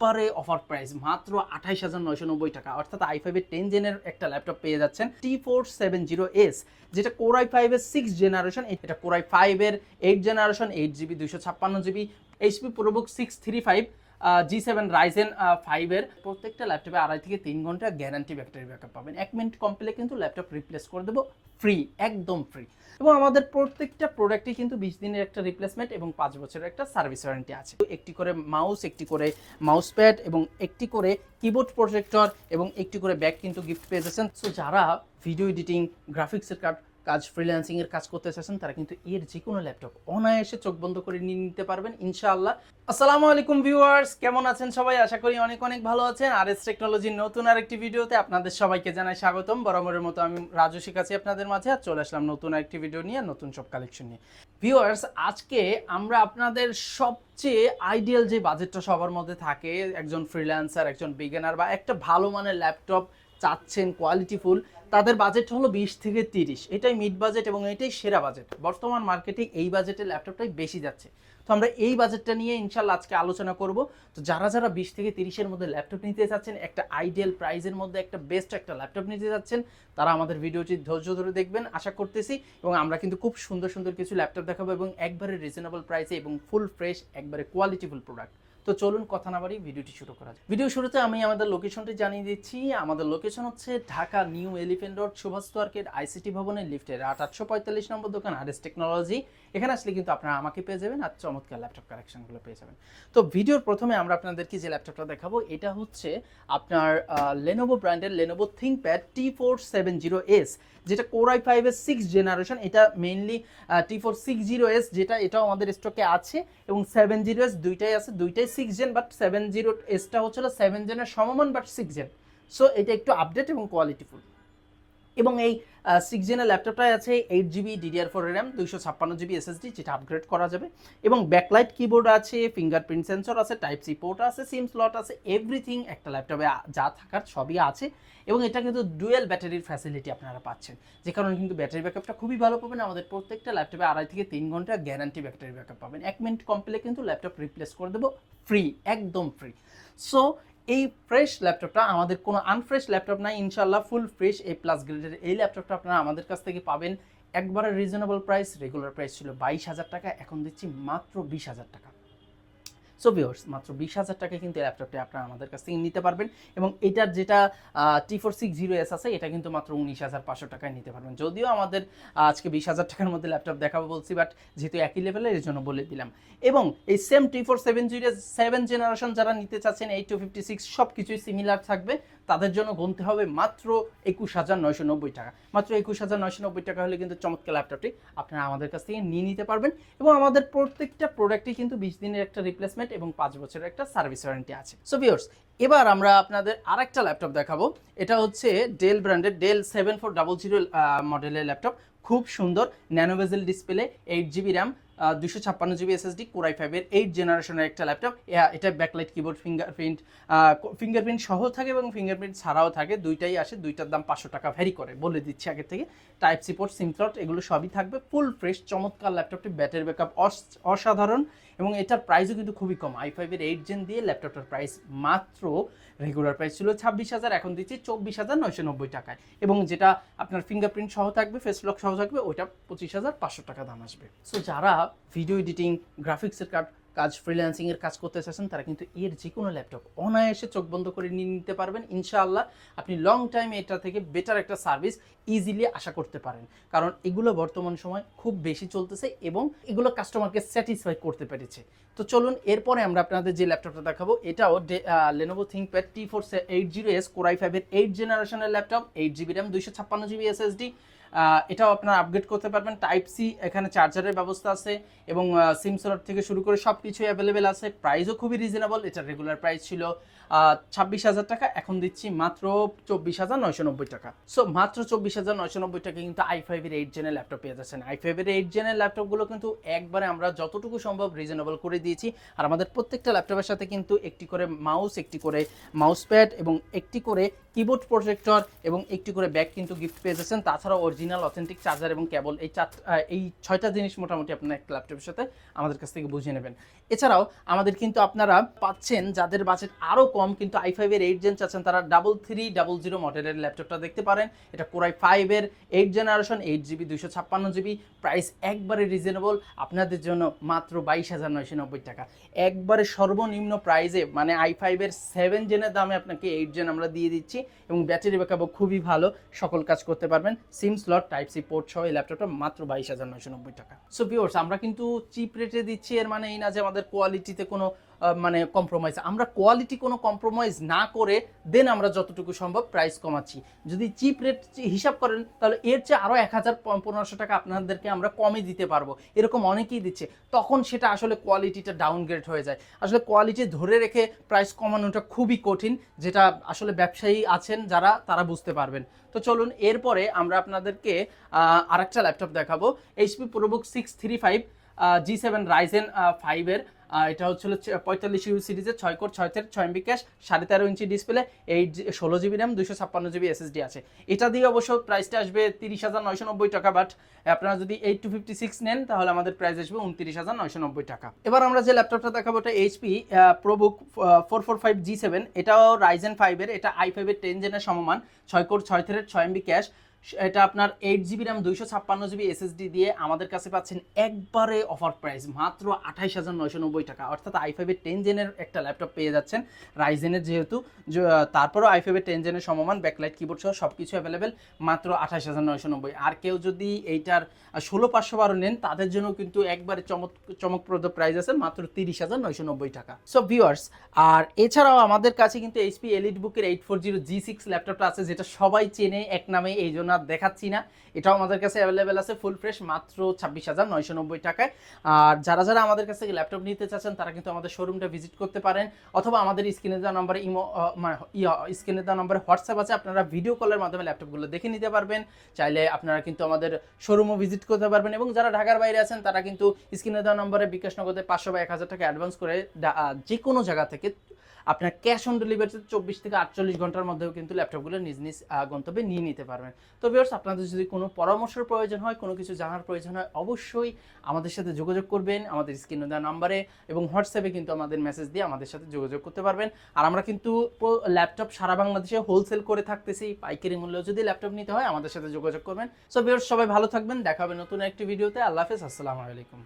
একবারে offer price, মাত্র আঠাইশ হাজার নয়শো নব্বই টাকা। অর্থাৎ আই ফাইভের টেন জেনের একটা ল্যাপটপ পেয়ে যাচ্ছেন T four seven zero S যেটা কোরাই ফাইভের সিক্স জেনারেশন এটা কোরাই ফাইভের এইট জেনারেশন এইট জিবি দুইশো ছাপ্পান্ন GB HP ProBook six three five G seven Ryzen ফাইভের প্রত্যেকটা ল্যাপটপে আড়াই থেকে তিন ঘণ্টা গ্যারান্টি ব্যাটারি ব্যাকআপ পাবেন। এক মিনিট কমপ্লে কিন্তু ল্যাপটপ রিপ্লেস করে দেবো ফ্রি একদম ফ্রি এবং আমাদের প্রত্যেকটা প্রোডাক্টই কিন্তু বিশ দিনের একটা রিপ্লেসমেন্ট এবং পাঁচ বছরের একটা সার্ভিস ওয়ারেন্টি আছে। একটি করে মাউস একটি করে মাউস প্যাড এবং একটি করে কিবোর্ড প্রজেক্টর এবং একটি করে ব্যাগ কিন্তু গিফট পেয়ে যাচ্ছেন। সো যারা ভিডিও এডিটিং গ্রাফিক্সের কাজ কাজ ফ্রিল্যান্সিং এর কাজ করতে চাচ্ছেন, তারা কিন্তু এর যে কোনো ল্যাপটপ অনায়াসে চোখ বন্ধ করে নিয়ে নিতে পারবেন, ইনশাআল্লাহ। আসসালামু আলাইকুম ভিউয়ার্স কেমন আছেন সবাই? আশা করি অনেক অনেক ভালো আছেন। আর এস টেকনোলজির নতুন আরেকটি ভিডিওতে আপনাদের সবাইকে জানাই স্বাগতম। বরাবরের মতো আমি রাজু শিখাচ্ছি আপনাদের মাঝে আর চলে আসলাম নতুন আরেকটি ভিডিও নিয়ে, নতুন সব কালেকশন নিয়ে। ভিউয়ার্স আজকে আমরা আপনাদের সবচেয়ে আইডিয়াল যে বাজেটটা সবার মধ্যে থাকে, একজন ফ্রিল্যান্সার একজন বিজ্ঞানার বা একটা ভালো মানের ল্যাপটপ চাচ্ছেন কোয়ালিটিফুল তাদের বাজেট হলো বিশ থেকে তিরিশ। এটাই মিড বাজেট এবং এটাই সেরা বাজেট বর্তমান মার্কেটে এই বাজেটের ল্যাপটপটাই বেশি যাচ্ছে। তো আমরা এই বাজেটটা নিয়ে ইনশাল্লাহ আজকে আলোচনা করব। তো যারা যারা বিশ থেকে তিরিশের মধ্যে ল্যাপটপ নিতে চাচ্ছেন একটা আইডিয়াল প্রাইজের মধ্যে একটা বেস্ট একটা ল্যাপটপ নিতে যাচ্ছেন, তারা আমাদের ভিডিওটি ধৈর্য ধরে দেখবেন, আশা করতেছি। এবং আমরা কিন্তু খুব সুন্দর সুন্দর কিছু ল্যাপটপ দেখাবো এবং একবারে রিজনেবল প্রাইসে এবং ফুল ফ্রেশ একবারে কোয়ালিটিফুল প্রোডাক্ট তো চলুন কথা না বাড়ি ভিডিওটি শুরু করা যাক। ভিডিও শুরুতে আমি আমাদের লোকেশনটি জানিয়ে দিচ্ছি। আমাদের লোকেশন হচ্ছে Dhaka new elephant road, Subhash market ICT ভবনের লিফটের আট আটশো পঁয়তাল্লিশ নম্বর দোকান আরএস টেকনোলজি। এখানে আসলে কিন্তু আপনারা আমাকে পেয়ে যাবেন আর চমৎকার ল্যাপটপ কালেকশনগুলো পেয়ে যাবেন। তো ভিডিওর প্রথমে আমরা আপনাদেরকে যে ল্যাপটপটা দেখাবো, এটা হচ্ছে আপনার লেনোভো ব্র্যান্ডের Lenovo ThinkPad T four seven zero S যেটা কোরাই ফাইভের সিক্স জেনারেশন এটা mainly T four six zero S যেটা এটাও আমাদের স্টকে আছে এবং সেভেন জিরো এস দুইটাই আছে, দুইটাই six gen but seven zero এসটা হচ্ছিল সেভেন জেনের সমমান বাট সিক্স জেন সো এটা একটু আপডেট এবং কোয়ালিটিফুল এবং এই সিক্স জেনের ল্যাপটপটায় আছে eight GB DDR four RAM দুইশো ছাপ্পান্ন জিবি এসএসডি যেটা আপগ্রেড করা যাবে। এবং ব্যাকলাইট কিবোর্ড আছে ফিঙ্গারপ্রিন্ট সেন্সর আছে টাইপ সি পোর্ট আছে সিম স্লট আছে এভরিথিং একটা ল্যাপটপে যা থাকার সবই আছে। এবং এটা কিন্তু ডুয়েল ব্যাটারির ফ্যাসিলিটি আপনারা পাচ্ছেন। যে কারণে কিন্তু ব্যাটারি ব্যাকআপটা খুবই ভালো পাবেন। আমাদের প্রত্যেকটা ল্যাপটপে আড়াই থেকে তিন ঘণ্টা গ্যারান্টি ব্যাটারি ব্যাকআপ পাবেন। এক মিনিট কমপ্লে কিন্তু ল্যাপটপ রিপ্লেস করে দেবো ফ্রি একদম ফ্রি সো এই ফ্রেশ ল্যাপটপটা আমাদের কোনো আনফ্রেশ ল্যাপটপ নাই ইনশাল্লাহ ফুল ফ্রেশ এ প্লাস গ্রেডের এই ল্যাপটপটা আপনারা আমাদের কাছ থেকে পাবেন। একবারে রিজনেবল প্রাইস রেগুলার প্রাইস ছিল বাইশ হাজার টাকা, এখন দিচ্ছি মাত্র বিশ হাজার টাকা। সো ভিওর্স মাত্র বিশ হাজার টাকা কিন্তু ল্যাপটপটা আপনারা আমাদের কাছ থেকে নিতে পারবেন এবং এটার যেটা T four six zero S আছে, এটা কিন্তু মাত্র উনিশ হাজার পাঁচশো টাকায় নিতে পারবেন। যদিও আমাদের আজকে বিশ হাজার টাকার মধ্যে ল্যাপটপ দেখাবো বলছি বাট যেহেতু একই লেভেলের এর জন্য বলে দিলাম। এবং এই same T four seven zero seven generation যারা নিতে চাচ্ছেন এইট টু ফিফটি সিক্স সব কিছুই সিমিলার থাকবে। তাদের জন্য গুনতে হবে মাত্র একুশ হাজার নয়শো নব্বই টাকা। মাত্র একুশ হাজার নয়শো নব্বই টাকা হলে কিন্তু চমৎকার ল্যাপটপটি আপনারা আমাদের কাছ থেকে নিয়ে নিতে পারবেন এবং আমাদের প্রত্যেকটা প্রোডাক্টই কিন্তু বিশ দিনের একটা রিপ্লেসমেন্ট এবং পাঁচ বছরের একটা সার্ভিস ওয়ারেন্টি আছে। সো ভিওর্স এবার আমরা আপনাদের আরেকটা ল্যাপটপ দেখাবো। এটা হচ্ছে ডেল ব্র্যান্ডের Dell seven four double zero মডেলের ল্যাপটপ খুব সুন্দর nano bezel display eight GB RAM দুশো ছাপ্পান্ন জিবি এসএসডি কোরাই ফাইভের এইট জেনারেশনের একটা ল্যাপটপ এটা ব্যাকলাইট কিবোর্ড ফিঙ্গারপ্রিন্ট ফিঙ্গারপ্রিন্ট সহ থাকে এবং ফিঙ্গারপ্রিন্ট ছাড়াও থাকে। দুইটাই আসে, দুইটার দাম পাঁচশো টাকা ভ্যারি করে, বলে দিচ্ছি আগের থেকে। টাইপ সিপোর্ট সিম স্লট এগুলো সবই থাকবে। ফুল ফ্রেশ চমৎকার ল্যাপটপটি ব্যাটারি ব্যাকআপ অসাধারণ। এবং এটার প্রাইসও কিন্তু খুবই কম। আই ফাইভের এইট জেন দিয়ে ল্যাপটপটার প্রাইস মাত্র রেগুলার প্রাইস ছিল ছাব্বিশ হাজার, এখন দিচ্ছে চব্বিশ হাজার নয়শো নব্বই টাকায়। এবং যেটা আপনার ফিঙ্গারপ্রিন্ট সহ থাকবে ফেস লক সহ থাকবে, ওইটা পঁচিশ হাজার পাঁচশো টাকা দাম আসবে। সো যারা ভিডিও এডিটিং গ্রাফিক্সের কাজ কাজ ফ্রিল্যান্সিং এর কাজ করতে চাচ্ছেন তারা কিন্তু এর যে কোনো ল্যাপটপ অনায়াসে চোখ বন্ধ করে নিয়ে নিতে পারবেন। ইনশাআল্লাহ আপনি লং টাইম এটা থেকে বেটার একটা সার্ভিস ইজিলি আশা করতে পারেন। কারণ এগুলো বর্তমান সময় খুব বেশি চলতেছে এবং এগুলো কাস্টমারকে স্যাটিসফাই করতে পেরেছে। তো চলুন এরপরে আমরা আপনাদের যে ল্যাপটপটা দেখাবো এটাও Lenovo ThinkPad T four eight zero S core i ফাইভের এইট জেনারেশনের ল্যাপটপ এইট জিবি র্যাম দুইশো ছাপ্পান্ন জিবি আহ, এটাও আপনারা আপগ্রেড করতে পারবেন। টাইপ সি এখানে চার্জারের ব্যবস্থা আছে এবং সিম স্লট থেকে শুরু করে সব কিছুই অ্যাভেলেবেল আছে। প্রাইসও খুবই রিজনেবল এটার রেগুলার প্রাইস ছিল ছাব্বিশ হাজার টাকা, এখন দিচ্ছি মাত্র চব্বিশ হাজার নয়শো নব্বই টাকা। সো মাত্র চব্বিশ হাজার নয়শো নব্বই টাকা কিন্তু আই ফাইভের এইট জেনের ল্যাপটপ পেয়ে যাচ্ছেন। আই ফাইভের এইট জেনের ল্যাপটপগুলো কিন্তু একবারে আমরা যতটুকু সম্ভব রিজনেবল করে দিয়েছি। আর আমাদের প্রত্যেকটা ল্যাপটপের সাথে কিন্তু একটি করে মাউস একটি করে মাউস প্যাড এবং একটি করে কিবোর্ড প্রজেক্টর এবং একটি করে ব্যাগ কিন্তু গিফট পেয়ে যাচ্ছেন। তাছাড়াও অরিজিনাল অথেন্টিক চার্জার এবং কেবল এই চার এই ছয়টা জিনিস মোটামুটি আপনার একটা ল্যাপটপের সাথে আমাদের কাছ থেকে বুঝে নেবেন। এছাড়াও আমাদের কিন্তু আপনারা পাচ্ছেন, যাদের বাজেট আরও কম, কিন্তু আই ফাইভের এইট জেন চাচ্ছেন, তারা ডাবল থ্রি ডাবল জিরো মডেলের ল্যাপটপটা দেখতে পারেন। এটা কোরাই ফাইভের এইট জেনারেশন এইট জিবি দুইশো ছাপ্পান্ন জিবি প্রাইস একবারে রিজনেবল আপনাদের জন্য মাত্র বাইশ হাজার নয়শো নব্বই টাকা। একবারে সর্বনিম্ন প্রাইসে মানে আই ফাইভের সেভেন জেনের দামে আপনাকে এইট জেন আমরা দিয়ে দিচ্ছি, এবং ব্যাটারি ব্যাকআপও খুবই ভালো, সকল কাজ করতে পারবেন। SIM slot type C port সহ এই ল্যাপটপটা মাত্র বাইশ হাজার নয়শো নব্বই টাকা। সো ভিওর্স আমরা কিন্তু চিপ রেটে দিচ্ছি, এর মানে এই না যে আমাদের কোয়ালিটিতে কোনো মানে কম্প্রোমাইজ আমরা কোয়ালিটি কোনো কম্প্রোমাইজ না করে দেন আমরা যতটুকু সম্ভব প্রাইস কমাচ্ছি। যদি চিপ রেট হিসাব করেন, তাহলে এর চেয়ে আরও এক হাজার পনেরোশো টাকা আপনাদেরকে আমরা কমে দিতে পারব। এরকম অনেকেই দিচ্ছে। তখন সেটা আসলে কোয়ালিটিটা ডাউনগ্রেড হয়ে যায়। আসলে কোয়ালিটি ধরে রেখে প্রাইস কমানোটা খুবই কঠিন, যেটা আসলে ব্যবসায়ী আছেন যারা, তারা বুঝতে পারবেন। তো চলুন, এরপরে আমরা আপনাদেরকে আরেকটা ল্যাপটপ দেখাবো। HP ProBook six three five G seven Ryzen ফাইভের এটা হচ্ছিল পঁয়তাল্লিশ ইউ সিরিজের ছয় কোর ছয় তের ছয় এমবি ক্যাশ সাড়ে তেরো ইঞ্চি ডিসপ্লে এইট ষোলো জিবি র্যাম দুশো ছাপ্পান্ন জিবি এসএসডি আছে। এটা দিয়ে অবশ্য প্রাইসটা আসবে তিরিশ হাজার নয়শো নব্বই টাকা বাট আপনারা যদি এইট টু ফিফটি সিক্স নেন, তাহলে আমাদের প্রাইস আসবে উনত্রিশ হাজার নয়শো নব্বই টাকা। এবার আমরা যে ল্যাপটপটা দেখাবো, এটা HP ProBook four four five G seven এটাও রাইজেন ফাইভের এটা আই ফাইভের টেন জেনের সমমান, ছয় কোর ছয় থেরের ছয় এমবি ক্যাশ এটা আপনার এইট জিবি র্যাম দুইশো ছাপ্পান্ন জিবি এসএসডি দিয়ে আমাদের কাছে পাচ্ছেন একবারে অফার প্রাইস মাত্র আঠাইশ হাজার নয়শো নব্বই টাকা। অর্থাৎ আই ফাইভের টেন জেনের একটা ল্যাপটপ পেয়ে যাচ্ছেন রাইজেনের যেহেতু। তারপরেও আই ফাইভের টেন জেনের সমমান ব্যাকলাইট কিবোর্ড সহ সব কিছু অ্যাভেলেবেল মাত্র আঠাইশ হাজার নয়শো নব্বই। আর কেউ যদি এইটার ষোলো পাঁচশো বারো নেন, তাদের জন্য কিন্তু একবারে চমক চমকপ্রদ প্রাইস আছে, মাত্র তিরিশ হাজার নয়শো নব্বই টাকা। সো ভিউয়ার্স আর এছাড়াও আমাদের কাছে কিন্তু এইচপি এলিট বুকের eight four zero G six ল্যাপটপটা আছে, যেটা সবাই চেনে এক নামে, এই জন্য আর দেখাচ্ছি না। এটাও আমাদের কাছে অ্যাভেলেবেল আছে ফুল ফ্রেশ মাত্র ছাব্বিশ হাজার নয়শো নব্বই টাকায়। আর যারা যারা আমাদের কাছ ল্যাপটপ নিতে চাচ্ছেন, তারা কিন্তু আমাদের শোরুমটা ভিজিট করতে পারেন। অথবা আমাদের স্ক্রিনে দেওয়া নম্বরে ইমো মানে স্ক্রিনে দেওয়া নম্বরে হোয়াটসঅ্যাপ আছে, আপনারা ভিডিও কলের মাধ্যমে ল্যাপটপগুলো দেখে নিতে পারবেন। চাইলে আপনারা কিন্তু আমাদের শোরুমও ভিজিট করতে পারবেন। এবং যারা ঢাকার বাইরে আছেন, তারা কিন্তু স্ক্রিনে দেওয়া নম্বরে বিকাশ পাঁচশো বা এক হাজার টাকা অ্যাডভান্স করে যে কোনো জায়গা থেকে আপনার ক্যাশ অন ডেলিভারিতে চব্বিশ থেকে আটচল্লিশ ঘণ্টার মধ্যেও কিন্তু ল্যাপটপগুলো নিজ নিজ গন্তব্যে নিয়ে নিতে পারবেন। তো ভিউয়ার্স আপনাদের যদি কোনো পরামর্শের প্রয়োজন হয়, কোনো কিছু জানার প্রয়োজন হয়, অবশ্যই আমাদের সাথে যোগাযোগ করবেন আমাদের স্ক্রিনে দেওয়া নাম্বারে এবং হোয়াটসঅ্যাপে কিন্তু আমাদের মেসেজ দিয়ে আমাদের সাথে যোগাযোগ করতে পারবেন। আর আমরা কিন্তু ল্যাপটপ সারা বাংলাদেশে হোলসেল করে থাকতেছি। পাইকারি মূল্যেও যদি ল্যাপটপ নিতে হয়, আমাদের সাথে যোগাযোগ করবেন। সো ভিউয়ার্স সবাই ভালো থাকবেন। দেখা হবে নতুন একটি ভিডিওতে আল্লাহ হাফেজ। আসসালামু আলাইকুম।